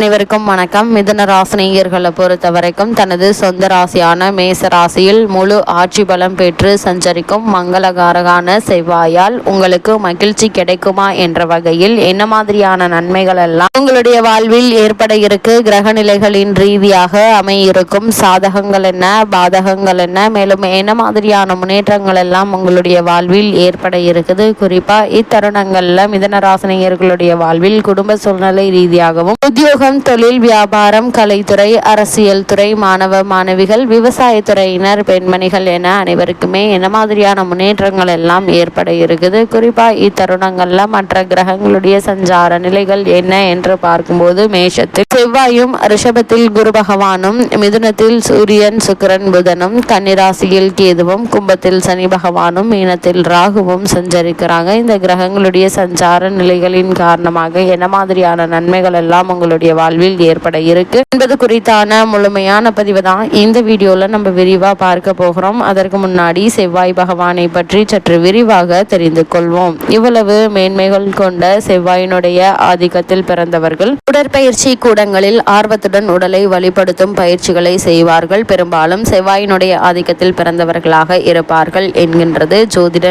அனைவருக்கும் வணக்கம். மிதன ராசினியர்களை பொறுத்த வரைக்கும் தனது சொந்த ராசியான மேச ராசியில் முழு ஆட்சி பலம் பெற்று சஞ்சரிக்கும் மங்களகாரகான செவ்வாயால் உங்களுக்கு மகிழ்ச்சி கிடைக்குமா என்ற வகையில் என்ன மாதிரியான நன்மைகள் எல்லாம் உங்களுடைய வாழ்வில் ஏற்பட இருக்கு? கிரக நிலைகளின் ரீதியாக அமையிருக்கும் சாதகங்கள் என்ன? பாதகங்கள் என்ன? மேலும் என்ன மாதிரியான முன்னேற்றங்கள் எல்லாம் உங்களுடைய வாழ்வில் ஏற்பட இருக்குது? குறிப்பா இத்தருணங்கள்ல மிதன ராசினியர்களுடைய வாழ்வில் குடும்ப சூழ்நிலை ரீதியாகவும் உத்தியோக உத்தியோகம் தொழில் வியாபாரம் கலைத்துறை அரசியல் துறை மாணவ மாணவிகள் விவசாயத்துறையினர் பெண்மணிகள் என அனைவருக்குமே என்ன மாதிரியான முன்னேற்றங்கள் எல்லாம் ஏற்பட இருக்குது? குறிப்பா இத்தருணங்களில் மற்ற கிரகங்களுடைய சஞ்சார நிலைகள் என்ன என்று பார்க்கும்போது மேஷத்தில் செவ்வாயும் ரிஷபத்தில் குரு பகவானும் மிதுனத்தில் சூரியன் சுக்கிரன் புதனும் கன்னிராசியில் கேதுவும் கும்பத்தில் சனி பகவானும் மீனத்தில் ராகுவும் சஞ்சரிக்கிறாங்க. இந்த கிரகங்களுடைய சஞ்சார நிலைகளின் காரணமாக என்ன மாதிரியான நன்மைகள் எல்லாம் உங்களுடைய வாழ்வில் ஏற்பட இருக்கு. என்பது குறித்தான முழுமையான பதிவு தான் இந்த வீடியோல நம்ம விரிவா பார்க்க போகிறோம். அதற்கு முன்னாடி செவ்வாய் பகவானை பற்றி சற்று விரிவாக தெரிந்து கொள்வோம். இவ்வளவு மேன்மைகள் கொண்ட செவ்வாயினுடைய ஆதிக்கத்தில் பிறந்தவர்கள் உடற்பயிற்சி கூடங்களில் ஆர்வத்துடன் உடலை வழிபடுத்தும் பயிற்சிகளை செய்வார்கள். பெரும்பாலும் செவ்வாயினுடைய ஆதிக்கத்தில் பிறந்தவர்களாக இருப்பார்கள் என்கின்றது. ஜோதிட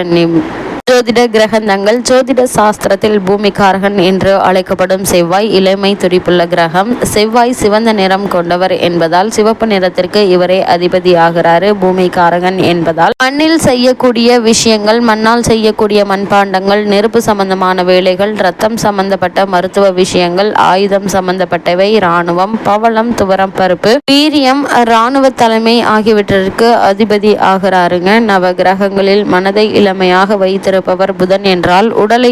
ஜோதிட கிரகங்கள் ஜோதிட சாஸ்திரத்தில் பூமிகாரகன் என்று அழைக்கப்படும் செவ்வாய் இளமை துடிப்புள்ள கிரகம். செவ்வாய் சிவந்த நிறம் கொண்டவர் என்பதால் சிவப்பு நிறத்திற்கு இவரே அதிபதியாகிறாரு பூமிகாரகன் என்பதால். மண்ணில் செய்யக்கூடிய விஷயங்கள் மண்ணால் செய்யக்கூடிய மண்பாண்டங்கள் நெருப்பு சம்பந்தமான வேலைகள் ரத்தம் சம்பந்தப்பட்ட மருத்துவ விஷயங்கள் ஆயுதம் சம்பந்தப்பட்டவை இராணுவம் பவளம் துவரம் பருப்பு. வீரியம் இராணுவ தலைமை ஆகியவற்றிற்கு அதிபதி ஆகிறாருங்க. நவ கிரகங்களில் மனதை இளமையாக வைத்திரு வைத்திருப்பவர் புதன் என்றால் உடலை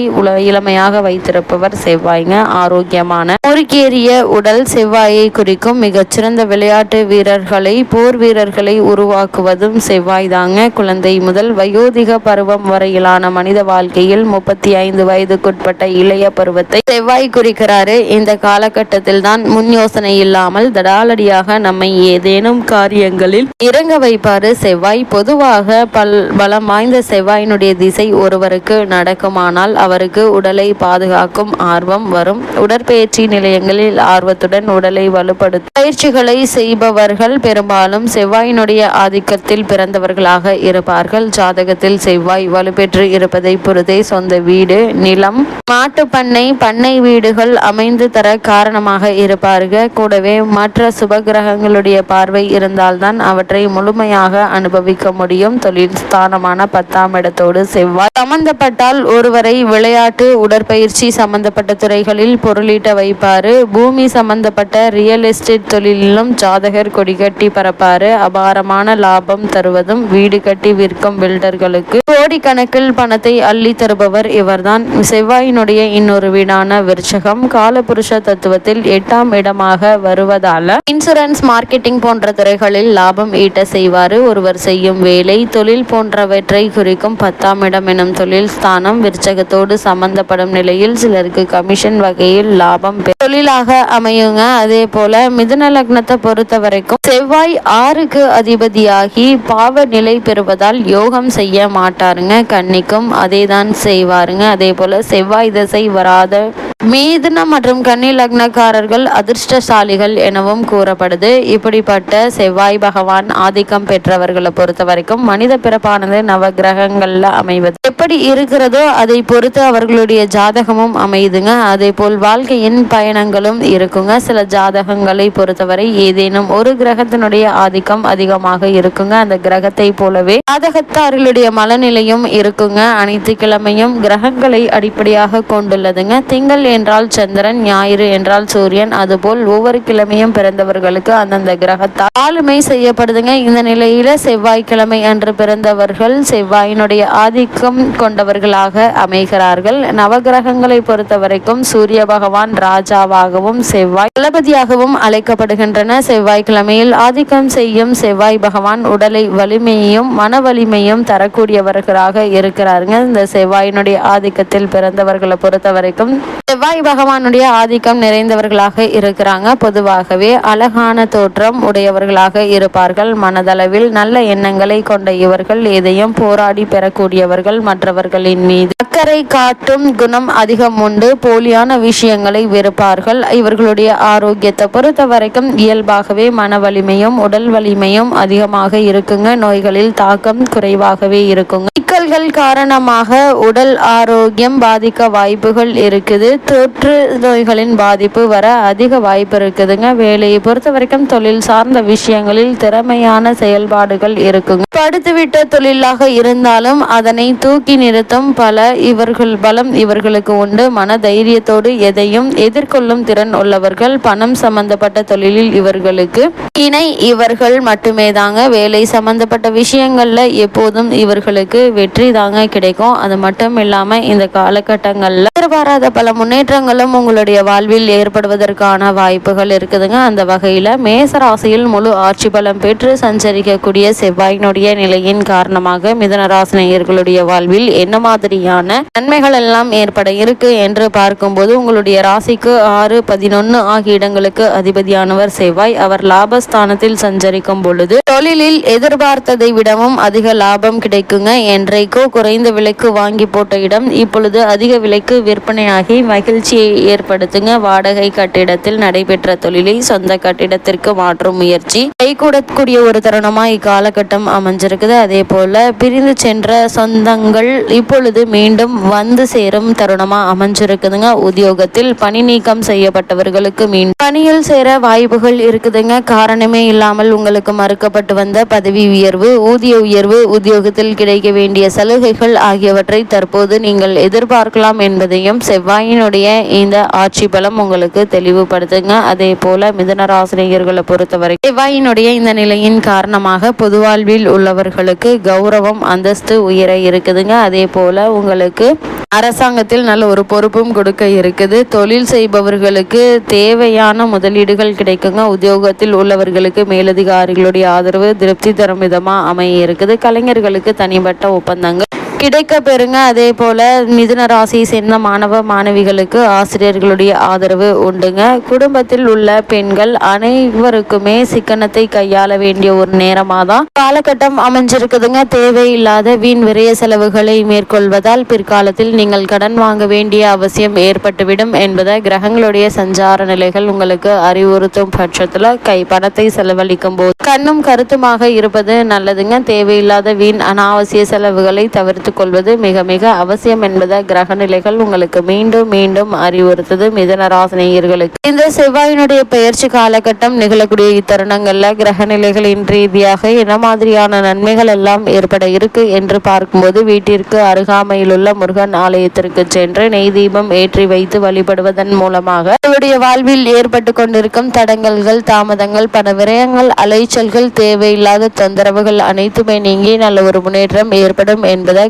இளமையாக வைத்திருப்பவர் செவ்வாய்ங்க ஆரோக்கியமான. முறுக்கேறிய உடல் செவ்வாயை குறிக்கும் மிகச்சிறந்த விளையாட்டு வீரர்களை போர் வீரர்களை உருவாக்குவதும் செவ்வாய் தாங்க குழந்தை முதல் வயோதிக பருவம் வரையிலான மனித வாழ்க்கையில் முப்பத்தி ஐந்து வயதுக்குட்பட்ட இளைய பருவத்தை செவ்வாய் குறிக்கிறாரு. இந்த காலகட்டத்தில் தான் முன் யோசனை இல்லாமல் தடாலடியாக நம்மை ஏதேனும் காரியங்களில் இறங்க வைப்பாரு. செவ்வாய் பொதுவாக பல் பலம் வாய்ந்த செவ்வாயினுடைய திசை ஒரு ஒருவருக்கு நடக்குமானால் அவருக்கு உடலை பாதுகாக்கும் ஆர்வம் வரும். உடற்பயிற்சி நிலையங்களில் ஆர்வத்துடன் உடலை வலுப்படுத்தும். பயிற்சிகளை செய்பவர்கள் பெரும்பாலும் செவ்வாயினுடைய ஆதிக்கத்தில் பிறந்தவர்களாக இருப்பார்கள். ஜாதகத்தில் செவ்வாய் வலுப்பெற்று இருப்பதை பொறுத்தே சொந்த வீடு நிலம் மாட்டு பண்ணை பண்ணை வீடுகள் அமைந்து தர காரணமாக இருப்பார்கள். கூடவே மற்ற சுபகிரகங்களுடைய பார்வை இருந்தால்தான் அவற்றை முழுமையாக அனுபவிக்க முடியும். தொழில் ஸ்தானமான பத்தாம் இடத்தோடு செவ்வாய் சம்பந்தப்பட்டால் ஒருவரை விளையாட்டு உடற்பயிற்சி சம்பந்தப்பட்ட துறைகளில் பொருளீட்ட வைப்பாரு. பூமி சம்பந்தப்பட்ட ரியல் எஸ்டேட் தொழிலிலும் ஜாதகர் கொடிகட்டி பரப்பாரு. அபாரமான லாபம் தருவதும் வீடு கட்டி விற்கும் பில்டர்களுக்கு கோடிக்கணக்கில் பணத்தை அள்ளி தருபவர் இவர்தான். செவ்வாயினுடைய இன்னொரு வீடான விருச்சகம் காலபுருஷ தத்துவத்தில் எட்டாம் இடமாக வருவதால இன்சூரன்ஸ் மார்க்கெட்டிங் போன்ற துறைகளில் லாபம் ஈட்ட செய்வாரு. ஒருவர் செய்யும் வேலை தொழில் போன்றவற்றை குறிக்கும் பத்தாம் இடம் எனும் தொழில் ஸ்தானம் விருச்சகத்தோடு சம்பந்தப்படும் நிலையில் சிலருக்கு கமிஷன் வகையில் லாபம் தொழிலாக அமையுங்க. அதே போல மிதுன லக்னத்தை பொறுத்த வரைக்கும் செவ்வாய் ஆறுக்கு அதிபதியாகி பாவ நிலை பெறுவதால் யோகம் செய்ய மாட்டாருங்க. கன்னிக்கும் அதே தான் செய்வாருங்க. அதே போல செவ்வாய் திசை வராத மீதுன மற்றும் கன்னி லக்னக்காரர்கள் அதிர்ஷ்டசாலிகள் எனவும் கூறப்படுது. இப்படிப்பட்ட செவ்வாய் பகவான் ஆதிக்கம் பெற்றவர்களை பொறுத்த வரைக்கும் மனித பிறப்பானது நவ கிரகங்கள்ல அமைவது. எப்படி இருக்கிறதோ அதை பொறுத்து அவர்களுடைய ஜாதகமும் அமையுதுங்க. அதே போல் வாழ்க்கையின் பயணங்களும் இருக்குங்க. சில ஜாதகங்களை பொறுத்தவரை ஏதேனும் ஒரு கிரகத்தினுடைய ஆதிக்கம் அதிகமாக இருக்குங்க. அந்த கிரகத்தை போலவே ஜாதகத்தார்களுடைய மனநிலையும் இருக்குங்க. அனைத்து கிழமையும் கிரகங்களை அடிப்படையாக கொண்டுள்ளதுங்க. திங்கள் என்றால் சந்திரன் ஞாயிறு என்றால் சூரியன் அதுபோல் ஒவ்வொரு கிழமையும் பிறந்தவர்களுக்கு அந்தந்த கிரகத்தால் ஆளுமை செய்யப்படுதுங்க. இந்த நிலையில செவ்வாய்க்கிழமை அன்று பிறந்தவர்கள் செவ்வாயினுடைய ஆதிக்கம் கொண்டவர்களாக அமைகிறார்கள். நவகிரகங்களை பொறுத்த வரைக்கும் சூரிய பகவான் ராஜாவாகவும் செவ்வாய் தளபதியாகவும் அழைக்கப்படுகின்றன. செவ்வாய்க்கிழமையில் ஆதிக்கம் செய்யும் செவ்வாய் பகவான் உடலை வலிமையையும் மன வலிமையும் தரக்கூடியவர்களாக இருக்கிறாருங்க. இந்த செவ்வாயினுடைய ஆதிக்கத்தில் பிறந்தவர்களை பொறுத்த வரைக்கும் செவ்வாய் பகவானுடைய ஆதிக்கம் நிறைந்தவர்களாக இருக்கிறாங்க. பொதுவாகவே அழகான தோற்றம் உடையவர்களாக இருப்பார்கள். மனதளவில் நல்ல எண்ணங்களை கொண்ட இவர்கள் எதையும் போராடி பெறக்கூடியவர்கள் மற்றவர்களின் மீது அக்கறை காட்டும் குணம் அதிகம் உண்டு. போலியான விஷயங்களை வெறுப்பார்கள். இவர்களுடைய ஆரோக்கியத்தை பொறுத்த வரைக்கும் இயல்பாகவே மன வலிமையும் உடல் வலிமையும் அதிகமாக இருக்குங்க. நோய்களில் தாக்கம் குறைவாகவே இருக்குங்க. சிக்கல்கள் காரணமாக உடல் ஆரோக்கியம் பாதிக்க வாய்ப்புகள் இருக்குது. தொற்று நோய்களின் பாதிப்பு வர அதிக வாய்ப்பு இருக்குதுங்க. வேலையை பொறுத்த வரைக்கும் தொழில் சார்ந்த விஷயங்களில் திறமையான செயல்பாடுகள் இருக்குங்க. படுத்துவிட்ட தொழிலாக இருந்தாலும் அதனை தூக்கி நிறுத்தும் பல இவர்கள் பலம் இவர்களுக்கு உண்டு. மன தைரியத்தோடு எதையும் எதிர்கொள்ளும் திறன் உள்ளவர்கள் பணம் சம்பந்தப்பட்ட தொழிலில் இவர்களுக்கு இணை இவர்கள் மட்டுமே தாங்க வேலை சம்பந்தப்பட்ட விஷயங்கள்ல எப்போதும் இவர்களுக்கு வெற்றி தாங்க கிடைக்கும். அது மட்டும் இல்லாமல் இந்த காலகட்டங்களில் எதிர்பாராத பல முன்னேற்றங்களும் உங்களுடைய வாழ்வில் ஏற்படுவதற்கான வாய்ப்புகள் இருக்குதுங்க. அந்த வகையில் மேசராசியில் முழு ஆட்சி பலம் பெற்று சஞ்சரிக்கக்கூடிய செவ்வாயினுடைய நிலையின் காரணமாக மிதனராசினியர்களுடைய வாழ்வில் என்ன மாதிரியான நன்மைகள் எல்லாம் ஏற்பட இருக்கு என்று பார்க்கும்போது உங்களுடைய ராசிக்கு ஆறு பதினொன்று ஆகிய இடங்களுக்கு அதிபதியானவர் செவ்வாய். அவர் லாபஸ்தானத்தில் சஞ்சரிக்கும் பொழுது தொழிலில் எதிர்பார்த்ததை விடவும் அதிக லாபம் கிடைக்குங்க என்ற வரைக்கோ குறைந்த விலைக்கு வாங்கி போட்ட இடம் இப்பொழுது அதிக விலைக்கு விற்பனையாகி மகிழ்ச்சியை ஏற்படுத்துங்க. வாடகை கட்டிடத்தில் நடைபெற்ற தொழிலை சொந்த கட்டிடத்திற்கு மாற்றும் முயற்சி. கைகூடக்கூடிய ஒரு தருணமா இக்காலகட்டம் அமைஞ்சிருக்குது. அதே போல பிரிந்து சென்ற சொந்தங்கள் இப்பொழுது மீண்டும் வந்து சேரும் தருணமா அமைஞ்சிருக்குதுங்க. உத்தியோகத்தில் பணி நீக்கம் செய்யப்பட்டவர்களுக்கு மீண்டும் பணியில் சேர வாய்ப்புகள் இருக்குதுங்க. காரணமே இல்லாமல் உங்களுக்கு மறுக்கப்பட்டு வந்த பதவி உயர்வு ஊதிய உயர்வு உத்தியோகத்தில் கிடைக்க வேண்டிய வேண்டிய சலுகைகள் ஆகியவற்றை தற்போது நீங்கள் எதிர்பார்க்கலாம் என்பதையும் செவ்வாயினுடைய இந்த ஆட்சி பலம் உங்களுக்கு தெளிவுபடுத்துங்க. அதே போல மிதனராசினியர்களை பொறுத்தவரை செவ்வாயினுடைய இந்த நிலையின் காரணமாக பொதுவாழ்வில் உள்ளவர்களுக்கு கௌரவம் அந்தஸ்து உயர இருக்குதுங்க. அதே போல உங்களுக்கு அரசாங்கத்தில் நல்ல ஒரு பொறுப்பும் கொடுக்க இருக்குது. தொழில் செய்பவர்களுக்கு தேவையான முதலீடுகள் கிடைக்குங்க. உத்தியோகத்தில் உள்ளவர்களுக்கு மேலதிகாரிகளுடைய ஆதரவு திருப்தி தரும் விதமாக அமைய இருக்குது. கலைஞர்களுக்கு தனிப்பட்ட ஒப்பந்தங்கள் கிடைக்க பெறுங்க. அதே போல் மிதுன ராசியை சேர்ந்த மாணவ மாணவிகளுக்கு ஆசிரியர்களுடைய ஆதரவு உண்டுங்க. குடும்பத்தில் உள்ள பெண்கள் அனைவருக்குமே சிக்கனத்தை கையாள வேண்டிய ஒரு நேரமாக தான் காலகட்டம் அமைஞ்சிருக்குதுங்க. தேவையில்லாத வீண் விரைய செலவுகளை மேற்கொள்வதால் பிற்காலத்தில் நீங்கள் கடன் வாங்க வேண்டிய அவசியம் ஏற்பட்டுவிடும் என்பதை கிரகங்களுடைய சஞ்சார நிலைகள் உங்களுக்கு அறிவுறுத்தும் பட்சத்தில் கை பணத்தை செலவழிக்கும் போது கண்ணும் கருத்துமாக இருப்பது நல்லதுங்க. தேவையில்லாத வீண் அனாவசிய செலவுகளை தவிர்த்து கொள்வது மிக மிக அவசியம் என்பதை கிரக நிலைகள் உங்களுக்கு மீண்டும் மீண்டும் அறிவுறுத்தது. மிதனராசினியர்களுக்கு இந்த செவ்வாயினுடைய பயிற்சி காலகட்டம் நிகழக்கூடிய இத்தருணங்கள்ல கிரக நிலைகளின் ரீதியாக என்ன மாதிரியான நன்மைகள் எல்லாம் ஏற்பட இருக்கு என்று பார்க்கும்போது வீட்டிற்கு அருகாமையில் உள்ள முருகன் ஆலயத்திற்கு சென்று நெய் தீபம் ஏற்றி வைத்து வழிபடுவதன் மூலமாக அவருடைய வாழ்வில் ஏற்பட்டு கொண்டிருக்கும் தடங்கல்கள் தாமதங்கள் பண விரயங்கள் அலைச்சல்கள் தேவையில்லாத தொந்தரவுகள் அனைத்துமே நீங்கி நல்ல ஒரு முன்னேற்றம் ஏற்படும் என்பதை